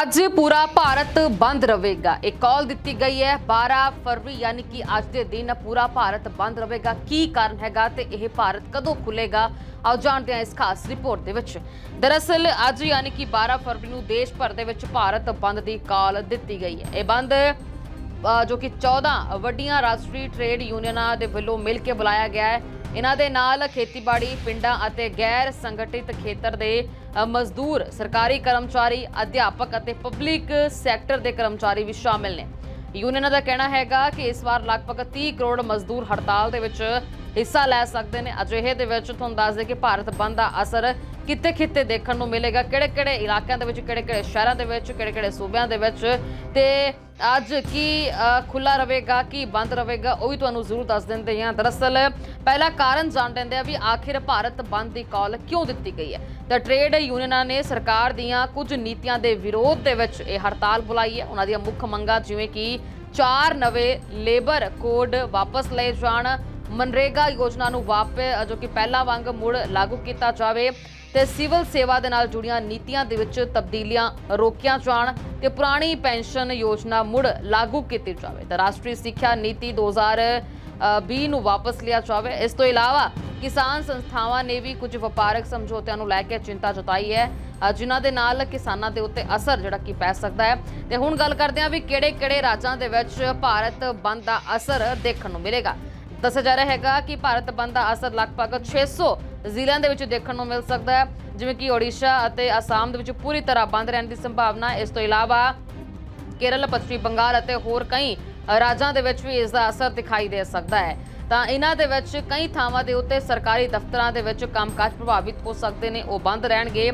ਅੱਜ ਪੂਰਾ ਭਾਰਤ ਬੰਦ ਰਹੇਗਾ। ਇਹ ਕਾਲ ਦਿੱਤੀ ਗਈ ਹੈ 12 ਫਰਵਰੀ, ਯਾਨੀ ਕਿ ਅੱਜ ਦੇ ਦਿਨ ਪੂਰਾ ਭਾਰਤ ਬੰਦ ਰਹੇਗਾ। ਕੀ ਕਾਰਨ ਹੈਗਾ ਤੇ ਇਹ ਭਾਰਤ ਕਦੋਂ ਖੁੱਲੇਗਾ ਆਓ ਜਾਣਦੇ ਹਾਂ ਇਸ ਖਾਸ ਰਿਪੋਰਟ ਦੇ ਵਿੱਚ। ਦਰਅਸਲ, ਅੱਜ ਯਾਨੀ ਕਿ 12 ਫਰਵਰੀ ਨੂੰ ਦੇਸ਼ ਭਰ ਦੇ ਵਿੱਚ ਭਾਰਤ ਬੰਦ ਦੀ ਕਾਲ ਦਿੱਤੀ ਗਈ ਹੈ। ਇਹ ਬੰਦ ਜੋ ਕਿ 14 ਵੱਡੀਆਂ ਰਾਸ਼ਟਰੀ ਟ੍ਰੇਡ ਯੂਨੀਅਨਾਂ ਦੇ ਵੱਲੋਂ ਮਿਲ ਕੇ ਬੁਲਾਇਆ ਗਿਆ ਹੈ। ਇਹਨਾਂ ਦੇ ਨਾਲ ਖੇਤੀਬਾੜੀ, ਪਿੰਡਾਂ ਅਤੇ ਗੈਰ ਸੰਗਠਿਤ ਖੇਤਰ ਦੇ ਮਜ਼ਦੂਰ, ਸਰਕਾਰੀ ਕਰਮਚਾਰੀ, ਅਧਿਆਪਕ ਅਤੇ ਪਬਲਿਕ ਸੈਕਟਰ ਦੇ ਕਰਮਚਾਰੀ ਵੀ ਸ਼ਾਮਿਲ ਨੇ। ਯੂਨੀਅਨਾਂ ਦਾ ਕਹਿਣਾ ਹੈਗਾ ਕਿ ਇਸ ਵਾਰ ਲਗਭਗ 30 ਕਰੋੜ ਮਜ਼ਦੂਰ ਹੜਤਾਲ ਦੇ ਵਿੱਚ ਹਿੱਸਾ ਲੈ ਸਕਦੇ ਨੇ। ਅਜਿਹੇ ਦੇ ਵਿੱਚ ਤੁਹਾਨੂੰ ਦੱਸ ਦੇ ਕਿ ਭਾਰਤ ਬੰਦ ਦਾ ਅਸਰ ਕਿਤੇ ਕਿਤੇ ਦੇਖਣ ਨੂੰ ਮਿਲੇਗਾ। ਕਿਹੜੇ ਕਿਹੜੇ ਇਲਾਕਿਆਂ ਦੇ ਵਿੱਚ ਕਿਹੜੇ ਕਿਹੜੇ ਸ਼ਹਿਰਾਂ ਦੇ ਵਿੱਚ ਕਿਹੜੇ ਕਿਹੜੇ ਸੂਬਿਆਂ ਦੇ ਵਿੱਚ। ਤੇ ਅੱਜ ਕੀ ਅ, ਖੁੱਲਾ ਰਹੇਗਾ ਕੀ ਬੰਦ ਰਹੇਗਾ ਉਹ ਵੀ ਤੁਹਾਨੂੰ ਜ਼ਰੂਰ ਦੱਸ ਦਿੰਦੇ ਹਾਂ। ਦਰਅਸਲ ਪਹਿਲਾ ਕਾਰਨ ਜਾਣ ਲੈਂਦੇ ਆ ਵੀ ਆਖਿਰ ਭਾਰਤ ਬੰਦ ਦੀ ਕਾਲ ਕਿਉਂ ਦਿੱਤੀ ਗਈ ਹੈ? ਤਾਂ ਟ੍ਰੇਡ ਯੂਨੀਅਨਾਂ ਨੇ ਸਰਕਾਰ ਦੀਆਂ ਕੁਝ ਨੀਤੀਆਂ ਦੇ ਵਿਰੋਧ ਦੇ ਵਿੱਚ ਇਹ ਹੜਤਾਲ ਬੁਲਾਈ ਹੈ। ਉਹਨਾਂ ਦੀਆਂ ਮੁੱਖ ਮੰਗਾਂ ਜਿਵੇਂ ਕਿ ਚਾਰ ਨਵੇਂ ਲੇਬਰ ਕੋਡ ਵਾਪਸ ਲਏ ਜਾਣ ਮਨਰੇਗਾ ਯੋਜਨਾ ਨੂੰ ਵਾਪਸ ਜੋ ਕਿ ਪਹਿਲਾਂ ਵਾਂਗ ਮੁੜ ਲਾਗੂ ਕੀਤਾ ਜਾਵੇ ਤੇ ਸਿਵਲ ਸੇਵਾ ਦੇ ਨਾਲ ਜੁੜੀਆਂ ਨੀਤੀਆਂ ਦੇ ਵਿੱਚ ਤਬਦੀਲੀਆਂ ਰੋਕੀਆਂ ਜਾਣ ਤੇ ਪੁਰਾਣੀ ਪੈਨਸ਼ਨ ਯੋਜਨਾ ਮੁੜ ਲਾਗੂ ਕੀਤੀ ਜਾਵੇ। ਤਾਂ ਰਾਸ਼ਟਰੀ ਸਿੱਖਿਆ ਨੀਤੀ 2020 ਨੂੰ ਵਾਪਸ ਲਿਆ ਜਾਵੇ। ਇਸ ਤੋਂ ਇਲਾਵਾ ਕਿਸਾਨ ਸੰਸਥਾਵਾਂ ਨੇ ਵੀ ਕੁਝ ਵਪਾਰਕ ਸਮਝੌਤਿਆਂ ਨੂੰ ਲੈ ਕੇ ਚਿੰਤਾ ਜਤਾਈ ਹੈ। ਅ, ਜਿਨ੍ਹਾਂ ਦੇ ਨਾਲ ਕਿਸਾਨਾਂ ਦੇ ਉੱਤੇ ਅਸਰ ਜਿਹੜਾ ਕਿ ਪੈ ਸਕਦਾ ਹੈ। ਤੇ ਹੁਣ ਗੱਲ ਕਰਦੇ ਹਾਂ ਵੀ ਕਿਹੜੇ-ਕਿਹੜੇ ਰਾਜਾਂ ਦੇ ਵਿੱਚ ਭਾਰਤ ਬੰਦ ਦਾ ਅਸਰ ਦੇਖਣ ਨੂੰ ਮਿਲੇਗਾ। ਦੱਸਿਆ ਜਾ ਰਿਹਾ ਹੈਗਾ ਕਿ ਭਾਰਤ ਬੰਦ ਦਾ ਅਸਰ ਲਗਭਗ 600 ਜ਼ਿਲ੍ਹਿਆਂ ਦੇ ਵਿੱਚ ਦੇਖਣ ਨੂੰ ਮਿਲ ਸਕਦਾ ਹੈ, ਜਿਵੇਂ ਕਿ ਓਡੀਸ਼ਾ ਅਤੇ ਅਸਾਮ ਦੇ ਵਿੱਚ ਪੂਰੀ ਤਰ੍ਹਾਂ ਬੰਦ ਰਹਿਣ ਦੀ ਸੰਭਾਵਨਾ ਇਸ ਤੋਂ ਇਲਾਵਾ ਕੇਰਲ, ਪੱਛਮੀ ਬੰਗਾਲ ਅਤੇ ਹੋਰ ਕਈ ਰਾਜਾਂ ਦੇ ਵਿੱਚ ਵੀ ਇਸ ਦਾ ਅਸਰ ਦਿਖਾਈ ਦੇ ਸਕਦਾ ਹੈ। ਤਾਂ ਇਹਨਾਂ ਦੇ ਵਿੱਚ ਕਈ ਥਾਵਾਂ ਦੇ ਉੱਤੇ ਸਰਕਾਰੀ ਦਫ਼ਤਰਾਂ ਦੇ ਵਿੱਚ ਕੰਮਕਾਜ ਪ੍ਰਭਾਵਿਤ ਹੋ ਸਕਦੇ ਨੇ, ਉਹ ਬੰਦ ਰਹਿਣਗੇ।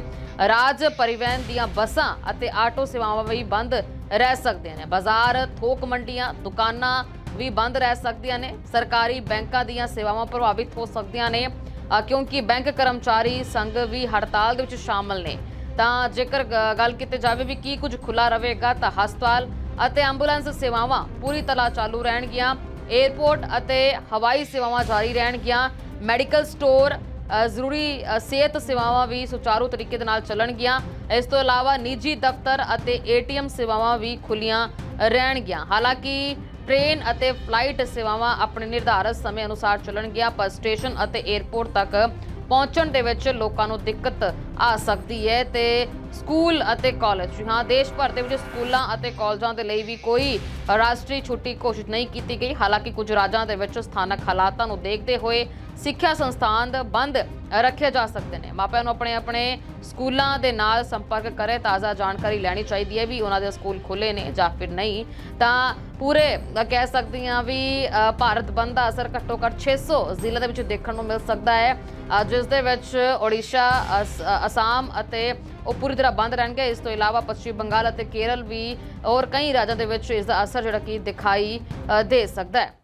ਰਾਜ ਪਰਿਵਹਨ ਦੀਆਂ ਬੱਸਾਂ ਅਤੇ ਆਟੋ ਸੇਵਾਵਾਂ ਵੀ ਬੰਦ ਰਹਿ ਸਕਦੇ ਨੇ। ਬਾਜ਼ਾਰ, ਥੋਕ ਮੰਡੀਆਂ, ਦੁਕਾਨਾਂ ਵੀ ਬੰਦ ਰਹਿ ਸਕਦੀਆਂ ਨੇ। ਸਰਕਾਰੀ ਬੈਂਕਾਂ ਦੀਆਂ ਸੇਵਾਵਾਂ ਪ੍ਰਭਾਵਿਤ ਹੋ ਸਕਦੀਆਂ ਨੇ ਕਿਉਂਕਿ ਬੈਂਕ ਕਰਮਚਾਰੀ ਸੰਘ ਵੀ ਹੜਤਾਲ ਦੇ ਵਿੱਚ ਸ਼ਾਮਲ ਨੇ। ਤਾਂ ਜੇਕਰ ਗੱਲ ਕੀਤੀ ਜਾਵੇ ਵੀ ਕੀ ਕੁਝ ਖੁੱਲਾ ਰਹੇਗਾ ਤਾਂ ਹਸਪਤਾਲ ਅਤੇ ਐਂਬੂਲੈਂਸ ਸੇਵਾਵਾਂ ਪੂਰੀ ਤਰ੍ਹਾਂ ਚਾਲੂ ਰਹਿਣਗੀਆਂ। 에ਅਰਪੋਰਟ ਅਤੇ ਹਵਾਈ ਸੇਵਾਵਾਂ ਜਾਰੀ ਰਹਿਣਗੀਆਂ। ਮੈਡੀਕਲ ਸਟੋਰ ਜ਼ਰੂਰੀ ਸਿਹਤ ਸੇਵਾਵਾਂ ਵੀ ਸੁਚਾਰੂ ਤਰੀਕੇ ਦੇ ਨਾਲ ਚੱਲਣਗੀਆਂ। ਇਸ ਤੋਂ ਇਲਾਵਾ ਨਿੱਜੀ ਦਫ਼ਤਰ ਅਤੇ ਏਟੀਐਮ ਸੇਵਾਵਾਂ ਵੀ ਖੁੱਲੀਆਂ ਰਹਿਣਗੀਆਂ। ਹਾਲਾਂਕਿ ਟ੍ਰੇਨ ਅਤੇ ਫਲਾਈਟ ਸੇਵਾਵਾਂ ਆਪਣੇ ਨਿਰਧਾਰਤ ਸਮੇਂ ਅਨੁਸਾਰ ਚੱਲਣਗੀਆਂ, ਪਰ ਸਟੇਸ਼ਨ ਅਤੇ 에ਅਰਪੋਰਟ ਤੱਕ ਪਹੁੰਚਣ ਦੇ ਵਿੱਚ ਲੋਕਾਂ ਨੂੰ ਦਿੱਕਤ ਆ ਸਕਦੀ ਹੈ ਤੇ ਸਕੂਲ ਅਤੇ ਕਾਲਜ। ਹਾਂ, ਦੇਸ਼ ਭਰ ਦੇ ਵਿੱਚ ਸਕੂਲਾਂ ਅਤੇ ਕਾਲਜਾਂ ਦੇ ਲਈ ਵੀ ਕੋਈ ਰਾਸ਼ਟਰੀ ਛੁੱਟੀ ਘੋਸ਼ਿਤ ਨਹੀਂ ਕੀਤੀ ਗਈ। ਹਾਲਾਂਕਿ ਕੁਝ ਰਾਜਾਂ ਦੇ ਵਿੱਚ ਸਥਾਨਕ ਹਾਲਾਤਾਂ ਨੂੰ ਦੇਖਦੇ ਹੋਏ ਸਿੱਖਿਆ ਸੰਸਥਾਨ ਬੰਦ ਰੱਖੇ ਜਾ ਸਕਦੇ ਨੇ। ਮਾਪਿਆਂ ਨੂੰ ਆਪਣੇ ਆਪਣੇ ਸਕੂਲਾਂ ਦੇ ਨਾਲ ਸੰਪਰਕ ਕਰੇ, ਤਾਜ਼ਾ ਜਾਣਕਾਰੀ ਲੈਣੀ ਚਾਹੀਦੀ ਹੈ ਵੀ ਉਹਨਾਂ ਦੇ ਸਕੂਲ ਖੁੱਲੇ ਨੇ ਜਾਂ ਫਿਰ ਨਹੀਂ। ਤਾਂ ਪੂਰੇ ਕਹਿ ਸਕਦੀ ਹਾਂ ਵੀ ਭਾਰਤ ਬੰਦ ਦਾ ਅਸਰ ਘੱਟੋ ਘੱਟ 600 ਜ਼ਿਲ੍ਹਿਆਂ ਦੇ ਵਿੱਚ ਦੇਖਣ ਨੂੰ ਮਿਲ ਸਕਦਾ ਹੈ। ਜਿਸ ਦੇ ਵਿੱਚ ਓਡੀਸ਼ਾ ਅਸਾਮ ਅਤੇ ਉਹ ਪੂਰੀ ਤਰ੍ਹਾਂ ਬੰਦ ਰਹਿਣਗੇ। ਇਸ ਤੋਂ ਇਲਾਵਾ ਪੱਛਮੀ ਬੰਗਾਲ ਅਤੇ ਕੇਰਲ ਵੀ ਔਰ ਕਈ ਰਾਜਾਂ ਦੇ ਵਿੱਚ ਇਸ ਦਾ ਅਸਰ ਜਿਹੜਾ ਕਿ ਦਿਖਾਈ ਦੇ ਸਕਦਾ ਹੈ।